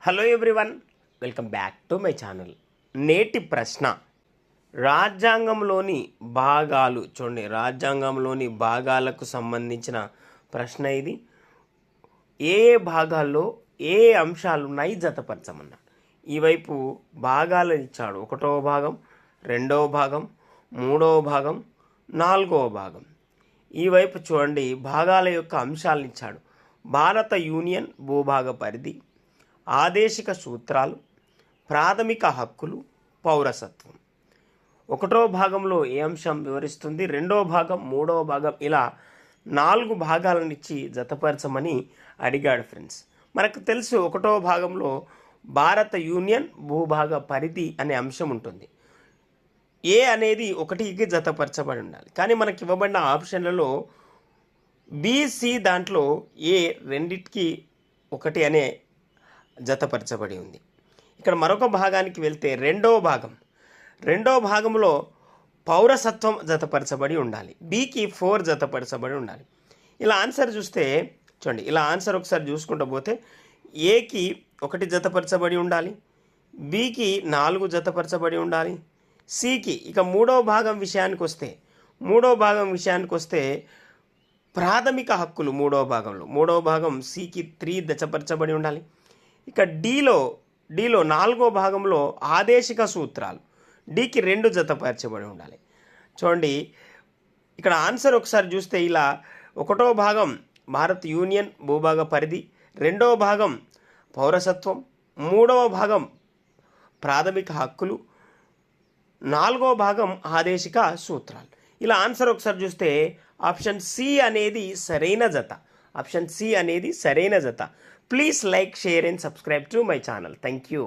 Hello everyone welcome back to my channel నేటి ప్రశ్న. రాజ్యాంగంలోని భాగాలు చూడండి. రాజ్యాంగంలోని భాగాలకు సంబంధించిన ప్రశ్న ఇది. ఏ ఏ భాగాల్లో ఏ ఏ అంశాలు ఉన్నాయి జతపరచమన్నాడు ఈ వైపు భాగాలు ఇచ్చాడు. ఒకటవ భాగం రెండవ భాగం మూడవ భాగం నాలుగవ భాగం. ఈ వైపు చూడండి. భాగాల యొక్క అంశాలను ఇచ్చాడు. భారత యూనియన్ భూభాగ పరిధి. ఆదేశిక సూత్రాలు ప్రాథమిక హక్కులు పౌరసత్వం. ఒకటో భాగంలో ఏ అంశం వివరిస్తుంది? రెండో భాగం మూడవ భాగం ఇలా నాలుగు భాగాలను ఇచ్చి జతపరచమని అడిగాడు ఫ్రెండ్స్. మనకు తెలుసు ఒకటో భాగంలో భారత యూనియన్ భూభాగ పరిధి అనే అంశం ఉంటుంది. ఏ అనేది ఒకటికి జతపరచబడి ఉండాలి. కానీ మనకి ఇవ్వబడిన ఆప్షన్లలో బీసీ దాంట్లో ఏ రెండిటికి ఒకటి అనే జతపరచబడి ఉంది. ఇక్కడ మరొక భాగానికి వెళ్తే రెండవ భాగం. రెండవ భాగంలో పౌరసత్వం జతపరచబడి ఉండాలి. బీకి ఫోర్ జతపరచబడి ఉండాలి. ఇలా ఆన్సర్ చూస్తే చూడండి ఇలా ఆన్సర్ ఒకసారి చూసుకుంటూ పోతే ఏకి ఒకటి జతపరచబడి ఉండాలి. బికి నాలుగు జతపరచబడి ఉండాలి. సికి ఇక మూడవ భాగం విషయానికి వస్తే మూడవ భాగం విషయానికి వస్తే ప్రాథమిక హక్కులు మూడవ భాగంలో. మూడవ భాగం సికి త్రీ దచపరచబడి ఉండాలి. ఇక డీలో డిలో నాలుగో భాగంలో ఆదేశిక సూత్రాలు. డీకి రెండు జతపరచబడి ఉండాలి. చూడండి ఇక్కడ ఆన్సర్ ఒకసారి చూస్తే ఇలా ఒకటో భాగం భారత్ యూనియన్ భూభాగ పరిధి రెండవ భాగం పౌరసత్వం మూడవ భాగం ప్రాథమిక హక్కులు నాలుగో భాగం ఆదేశిక సూత్రాలు. ఇలా ఆన్సర్ ఒకసారి చూస్తే ఆప్షన్ సి అనేది సరైన జత. ఆప్షన్ సి అనేది సరైన జత. Please like share and subscribe to my channel. Thank you